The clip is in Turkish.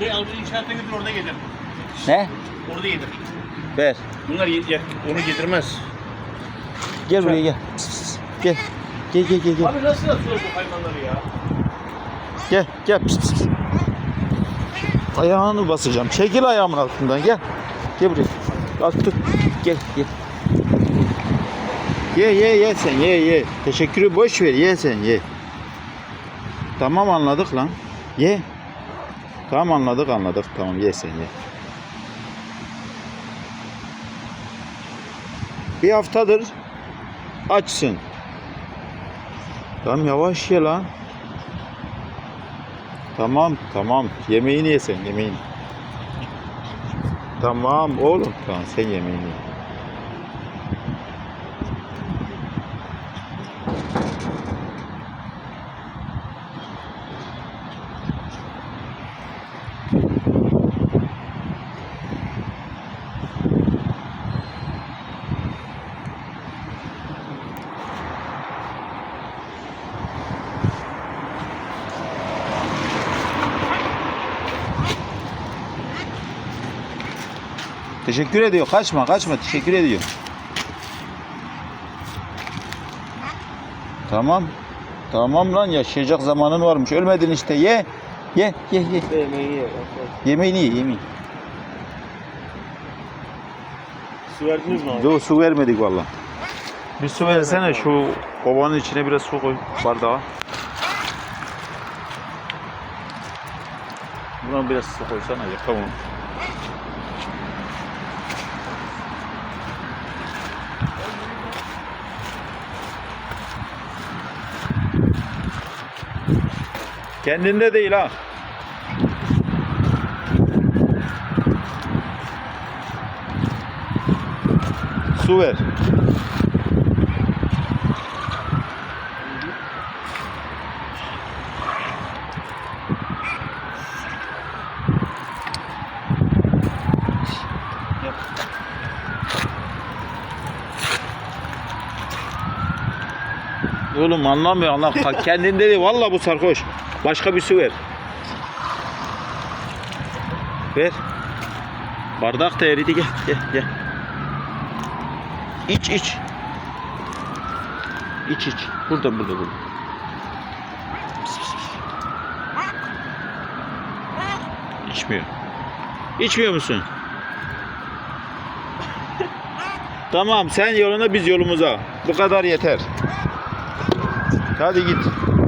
Şey al bunu inşaata götür orada yedir. Ne? Orada yedir. Ver. Bunlar ye, ye- onu yedirmez. Gel buraya gel. Gel. Gel gel gel gel. Abi nasıl atıyor bu hayvanları ya? Gel gel. Pıs, pıs. Ayağını basacağım. Çekil ayağımın altından gel. Gel buraya. Tut. Gel gel. Ye ye ye sen ye ye. Teşekkürü boş ver ye sen ye. Tamam anladık lan. Ye. Tamam anladık anladık. Tamam ye sen ye. Bir haftadır açsın. Tamam yavaş ye lan. Tamam tamam. Yemeğini ye sen yemeğini. Tamam oğlum tamam sen yemeğini ye. Teşekkür ediyor. Kaçma kaçma. Teşekkür ediyor. Tamam. Tamam lan yaşayacak zamanın varmış. Ölmedin işte. Ye. Ye ye ye. Yemeği ye. Yemeğini ye yemeğini. Su verdiniz mi abi? Yo su vermedik valla. Bir su versene şu kovanın içine biraz su koy bardağa. Buradan biraz su koysana yakamam. Kendinde değil ha. Su ver. Oğlum anlamıyor Allah kendinde değil valla bu sarhoş. Başka bir su ver. Ver. Bardak da eridi gel gel gel. İç iç. İç iç. Burada burada burada. İçmiyor. İçmiyor musun? tamam sen yoluna biz yolumuza. Bu kadar yeter. Hadi git.